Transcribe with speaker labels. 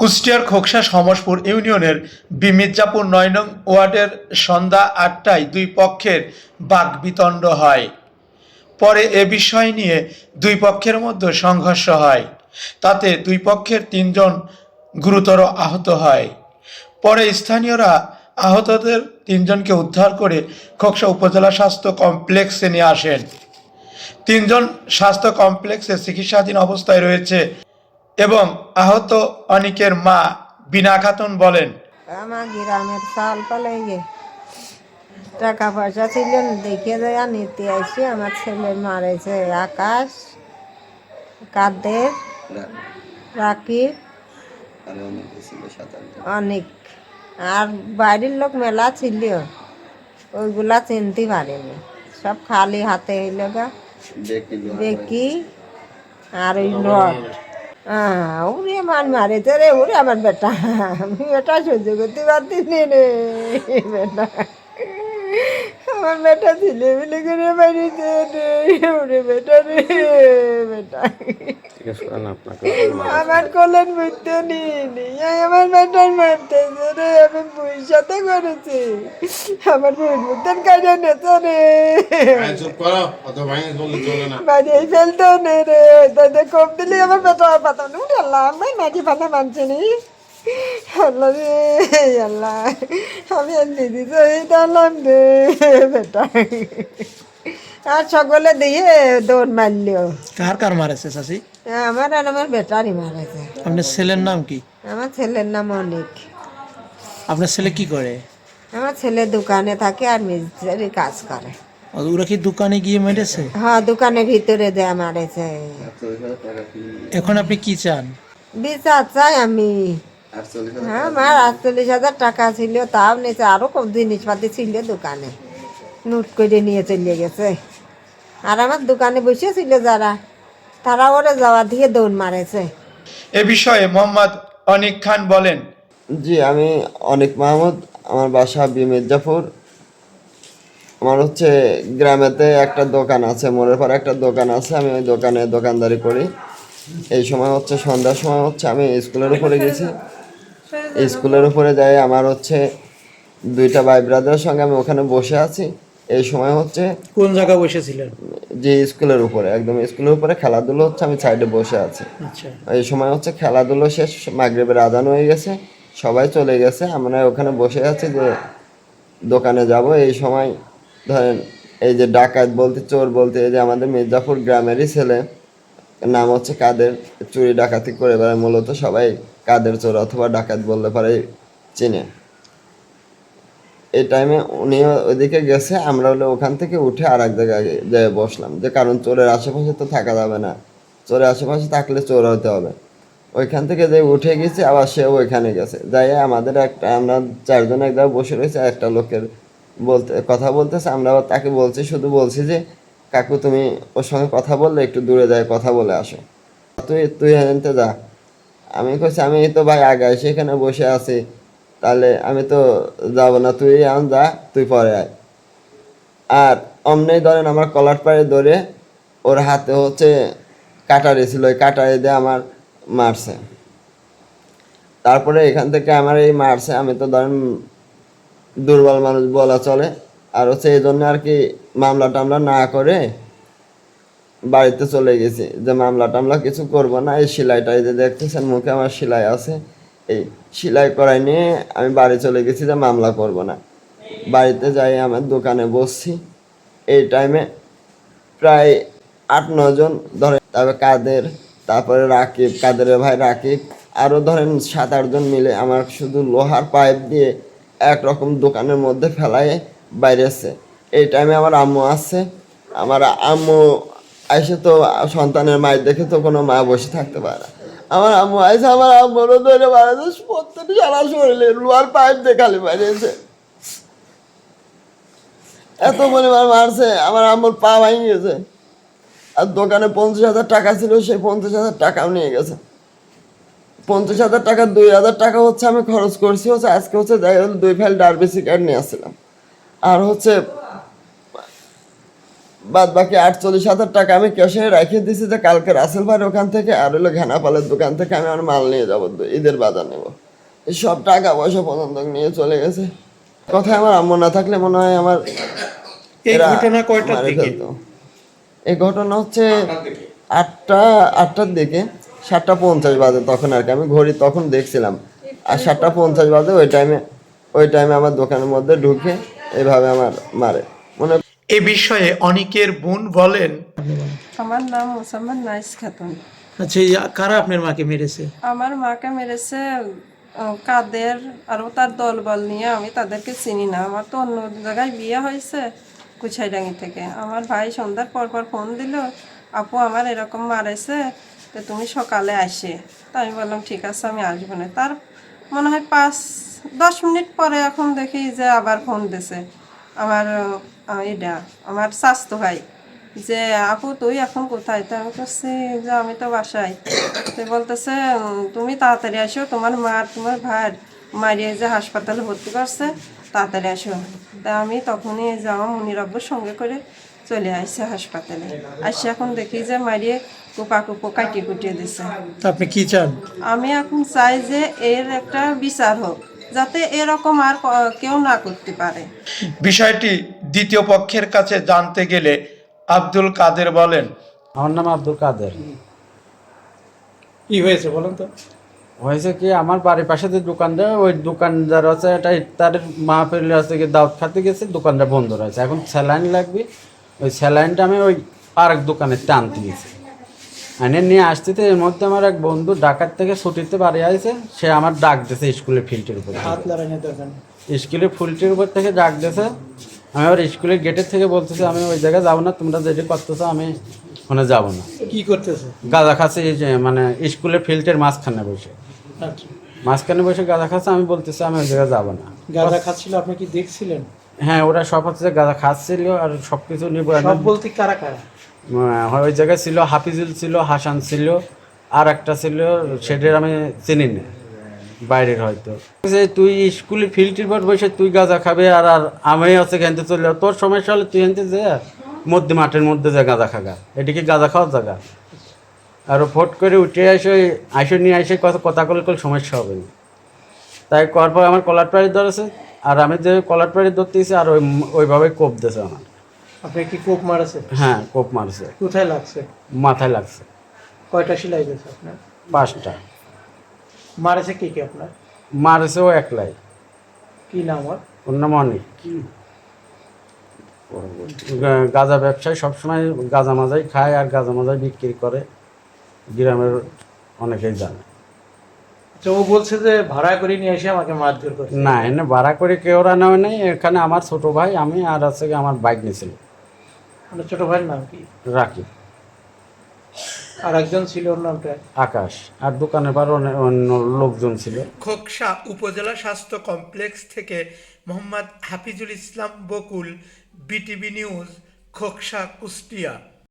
Speaker 1: কুষ্টিয়ার খোকসা সমসপুর ইউনিয়নের বিমির্জাপুর নয় নং ওয়ার্ডের সন্ধ্যা আটটায় দুই পক্ষের বাকবিতণ্ড হয়। পরে এ বিষয় নিয়ে দুই পক্ষের মধ্যে সংঘর্ষ হয়। তাতে দুই পক্ষের তিনজন গুরুতর আহত হয়। পরে স্থানীয়রা আহতদের তিনজনকে উদ্ধার করে খোকসা উপজেলা স্বাস্থ্য কমপ্লেক্সে নিয়ে আসেন। তিনজন স্বাস্থ্য কমপ্লেক্সে চিকিৎসাধীন অবস্থায় রয়েছে। এবং আহত অনিকের মা বিনা খাতুন বলেন
Speaker 2: আমার গ্রামের চাল পালে গে টাকা পয়সা ছিল না, দেখে দেয়া নিতে আসি। আমার ছেলে মারেছে আকাশ কাদের রাকিব অনেক। আর বাইরের লোক মেলা ছিল ওইগুলা চিনতে পারেনি। সব খালি হাতে হইল গা। বেকি আর ওই রড ওরে আমার মারেছে রে ওরে আমার বেটা আমি এটা সহ্য করতে পারতিনি রে বেটা আমার বেটা ছেলে মিলে করে বাড়িতে রে ওরে বেটা রে বেটা। আমার কলেন বুঝতে নিই আমার বেটার মারতেছে রে আমি পয়সাতে করেছি। আমার বই বুঝতেন কাজে নেছে রে।
Speaker 3: চুপ করো অত ভাঙে বললে চলে না।
Speaker 2: বাড়িয়ে ফেলতো নে রে। তাতে কম দিলে আমার বেটা পাতা নুন আল্লাহ আমি নাকি পাতা মানছি নি। আল্লাহ রে আল্লাহ আমি আর দিদি শহীদ আলাম রে বেটা আর সকলে দিয়ে দৌড় মারলিও
Speaker 1: কার কার মারেছে চাষি
Speaker 2: আমার আর আমার বেটারই মারেছে।
Speaker 1: আপনার ছেলের নাম কি?
Speaker 2: আমার ছেলের নাম অনেক।
Speaker 1: আপনার ছেলে কি করে?
Speaker 2: আমার ছেলে দোকানে থাকে আর মিস্ত্রি কাজ করে।
Speaker 1: ওরা কি দোকানে গিয়ে মেরেছে?
Speaker 2: হ্যাঁ দোকানের ভিতরে দেয়া মারেছে।
Speaker 1: এখন আপনি কি চান?
Speaker 2: বিচার চাই আমি। হ্যাঁ আমার আটচল্লিশ হাজার টাকা ছিল তাও নিয়েছে। আরও কম জিনিসপাতি ছিল দোকানে। নোট করে নিয়ে চলে গেছে। আর আমার দোকানে বসেছিল যারা তারা ওরে যাওয়া দিয়ে দৌড় মারেছে।
Speaker 1: এ বিষয়ে মোহাম্মদ অনিক খান বলেন।
Speaker 4: জি আমি অনিক মাহমুদ আমার বাসা বি মির্জাপুর। আমার হচ্ছে গ্রামেতে একটা দোকান আছে মোড়ের পর একটা দোকান আছে আমি ওই দোকানে দোকানদারি করি। এই সময় হচ্ছে সন্ধ্যার সময় হচ্ছে আমি স্কুলের উপরে গেছি। স্কুলের উপরে যাই আমার হচ্ছে দুইটা ভাই ব্রাদারের সঙ্গে আমি ওখানে বসে আছি। এই সময় হচ্ছে
Speaker 1: কোন জায়গায় বসেছিলেন?
Speaker 4: যে স্কুলের উপরে একদম স্কুলের উপরে খেলাধুলো হচ্ছে আমি সাইডে বসে আছি।
Speaker 1: আচ্ছা।
Speaker 4: এই সময় হচ্ছে খেলাধুলো শেষ মাগরিবের আজান হয়ে গেছে সবাই চলে গেছে। আমরা ওখানে বসে আছি যে দোকানে যাব। এই সময় ধরেন এই যে ডাকাত বলতে চোর বলতে এই যে আমাদের মির্জাপুর গ্রামেরই ছেলে নাম হচ্ছে কাদের চুরি ডাকাতি করে বেড়ায় মূলত সবাই কাদের চোর অথবা ডাকাত বলতে পারে, চিনে। এই টাইমে উনি ওইদিকে গেছে, আমরা হলে ওখান থেকে উঠে আর এক জায়গায় বসলাম। যে কারণ চোরের আশেপাশে তো থাকা যাবে না। চোরের আশেপাশে থাকলে চোর হতে হবে। ওইখান থেকে যে উঠে গেছে, আবার সে ওইখানে গেছে। যাই আমাদের একটা, আমরা চারজন এক জায়গায় বসে রয়েছে একটা লোকের বলতে, কথা বলতেছে আমরা তাকে বলছি, শুধু বলছি যে, কাকু, তুমি ওর সঙ্গে কথা বললে, একটু দূরে যায় কথা বলে আসো। তুই তুই এনতে যা। আমি কইছি, আমি তো ভাই আগে সেখানে বসে আছি। তাহলে আমি তো যাব না, তুই আন যা, তুই পরে আয়। আর অমনেই ধরেন আমার কলার পাড়ে ধরে ওর হাতে হচ্ছে কাটারি ছিল, ওই কাটারি দিয়ে আমার মারছে। তারপরে এখান থেকে আমার এই মারছে, আমি তো ধরেন দুর্বল মানুষ বলা চলে। আর হচ্ছে এই জন্য আর কি মামলা টামলা না করে বাড়িতে চলে গেছি, যে মামলা টামলা কিছু করব না, এই সেলাইটা এই যে দেখতেছেন, মুখে আমার সেলাই আছে। এই সেলাই করাই নিয়ে আমি বাড়ি চলে গেছি, যে মামলা করব না। বাড়িতে যাই, আমার দোকানে বসছি। এই টাইমে প্রায় আট নজন ধরে তারপরে কাদের, তারপরে রাকিব, কাদের ভাই রাকিব আরও ধরেন সাত আটজন মিলে আমার শুধু লোহার পাইপ দিয়ে একরকম দোকানের মধ্যে ফেলায় বাইরেছে এই টাইমে আমার আম্মু আছে। আমার আম্মু আইসে তো সন্তানের মায়ের দেখে তো কোনো মা বসে থাকতে পারে না। আমার আম্মু আইসে, আমার আম্মুরও ধরে বাড়াচ্ছে প্রত্যেক সারা শরীরে লোহার পাইপ দিয়ে খালি বাইরেছে এত পরিমাণ মারছে, আমার আম্মুর পা ভেঙে গেছে। আর দোকানে পঞ্চাশ হাজার টাকা ছিল, সেই পঞ্চাশ হাজার টাকাও নিয়ে গেছে। পঞ্চাশ হাজার টাকা, দুই হাজার টাকা হচ্ছে আমি খরচ করছি, হচ্ছে আজকে হচ্ছে দুই ফাইল ডারবিসি কার্ড নিয়ে আসছিলাম। আর হচ্ছে বাদ বাকি আটচল্লিশ হাজার টাকা আমি ক্যাশে রেখে দিছি যে কালকে রাসেল ভাইয়ের ওখান থেকে আর হলো ঘেনাপালের দোকান থেকে আমি আমার মাল নিয়ে যাব ঈদের বাজার নেব। এই সব টাকা পয়সা পর্যন্ত নিয়ে চলে গেছে। কথায় আমার আম্মু না থাকলে মনে হয় আমার
Speaker 1: এই ঘটনা কয়টার দিকে?
Speaker 4: এই ঘটনা হচ্ছে আটটা আটটার দিকে সাতটা পঞ্চাশ বাজে তখন আর কি। আমি ঘড়ি তখন দেখছিলাম। আর সাতটা পঞ্চাশ বাজে ওই টাইমে ওই টাইমে আমার দোকানের মধ্যে ঢুকে এভাবে আমার মারে। মনে
Speaker 1: এ বিষয়ে অনেকের বোন বলেন।
Speaker 5: আমার নাম মোসাম্মদ নাইস খাতুন।
Speaker 6: আচ্ছা কারা আপনার মাকে মেরেছে?
Speaker 5: আমার মাকে মেরেছে কাদের আরও তার দলবল নিয়ে আমি তাদেরকে চিনি না। আমার তো অন্য জায়গায় বিয়ে হয়েছে কুছাইডাঙ্গি থেকে। আমার ভাই সন্ধ্যার পর পর ফোন দিল আপু আমার এরকম মারেছে তো তুমি সকালে আসে। তা আমি বললাম ঠিক আছে আমি আসব না। তার মনে হয় পাঁচ দশ মিনিট পরে এখন দেখি যে আবার ফোন দিছে। আমার এটা আমার স্বাস্থ্য ভাই। যে আপু তুই এখন কোথায়? তা আমি করছি যে আমি তো বাসায়। তো বলতেছে তুমি তাড়াতাড়ি আসো তোমার মা তোমার ভাই মারিয়ে যে হাসপাতালে ভর্তি করছে তাড়াতাড়ি আসো। তা আমি তখনই যাওয়া মনির আব্বুর সঙ্গে করে চলে আসছে হাসপাতালে। আসে এখন দেখি যে মারিয়ে কুপা কুপো কাটিয়ে কুটিয়ে দিছে।
Speaker 6: আপনি কি চান?
Speaker 5: আমি এখন চাই যে এর একটা বিচার হোক। যাতে এরকম আর কেউ না করতে পারে।
Speaker 1: বিষয়টি দ্বিতীয় পক্ষের কাছে জানতে গেলে আব্দুল কাদের বলেন
Speaker 7: আমার নাম আব্দুল কাদের।
Speaker 6: কি হয়েছে বলেন তো?
Speaker 7: হয়েছে কি আমার বাড়ির পাশে যে দোকানটা ওই দোকানদার আছে এটা তার মাহফিল আছে কি দাওয়াত খাতে গেছে দোকানটা বন্ধ রয়েছে। এখন স্যালাইন লাগবে ওই স্যালাইনটা আমি ওই আরেক দোকানে টানতে গেছি। এনে নিয়ে আসতে তো এর মধ্যে আমার এক বন্ধু ডাকাত থেকে ছুটিতে বাড়ি আসে সে আমার ডাক দিয়েছে স্কুলের ফিল্ডের উপর স্কুলের ফুলটির উপর থেকে ডাক দিয়েছে আমি আবার স্কুলের গেটের থেকে বলতেছি আমি ওই জায়গায় যাব না তোমরা যেটি করতেছো আমি ওখানে যাব না।
Speaker 6: কি করতেছে?
Speaker 7: গাঁদা খাচ্ছে মানে স্কুলের ফিল্ডের মাঝখানে বসে।
Speaker 6: আচ্ছা।
Speaker 7: মাঝখানে বসে গাঁদা খাচ্ছে আমি বলতেছি আমি ওই জায়গায় যাব না।
Speaker 6: গাঁজা খাচ্ছিল আপনি কি দেখছিলেন?
Speaker 7: হ্যাঁ ওরা সব হচ্ছে গাঁদা খাচ্ছিল আর সব কিছু
Speaker 6: সব বলতে কারা কারা?
Speaker 7: ওই জায়গায় ছিল, হাফিজুল ছিল, হাসান ছিল আর একটা ছিল, সেটার আমি চিনি না বাইরের হয়তো। যে তুই স্কুলে ফিল্ডের পর বসে তুই গাঁজা খাবে আর আর আমি আছে খেনতে চলে। তোর সমস্যা হলে তুই এনতে যে মধ্যে মাঠের মধ্যে যা গাঁজা খাগা। এদিকে গাঁজা খাওয়ার জায়গা? আর ফট করে উঠে আসে আসে নিয়ে আসে কথা কথা কলে কলে সমস্যা হবে না। তাই করার পর আমার কলার প্রাড়ি ধরেছে, আর আমি যে কলার প্রাড়ি ধরতেছি আর ওই, ওইভাবে কোপ দিয়েছে আমার।
Speaker 6: আপনি কি কোপ মারাছে
Speaker 7: হ্যাঁ কোপ মারছে।
Speaker 6: কোথায় লাগছে?
Speaker 7: মাথায় লাগছে।
Speaker 6: কয়টা সেলাই গেছে আপনার?
Speaker 7: পাঁচটা।
Speaker 6: মারেছে কে কে আপনার?
Speaker 7: মারেছে ও একলাই।
Speaker 6: কি নাম ওর?
Speaker 7: ওর নাম অনেক। গাঁজা ব্যবসায়ী সবসময় গাঁজা মাজাই খায় আর গাঁজা মাজাই বিক্রি করে। গ্রামের অনেকেই জানে।
Speaker 6: আচ্ছা ও বলছে যে ভাড়া করে নিয়ে এসে আমাকে মারধর করে
Speaker 7: না এনে ভাড়া করে কেউ রান্না হয় নাই। এখানে আমার ছোট ভাই আমি আর আছে আমার বাইক নিয়েছিল
Speaker 6: মানে ছোট ভাইয়ের নাম কি?
Speaker 7: রাখি
Speaker 6: আর একজন ছিল ওর নামটা
Speaker 7: আকাশ। আর দোকানের পর অনে- অন্য লোকজন ছিল।
Speaker 1: খোকসা উপজেলা স্বাস্থ্য কমপ্লেক্স থেকে মোহাম্মদ হাফিজুল ইসলাম বকুল বিটিভি নিউজ খোকসা কুষ্টিয়া।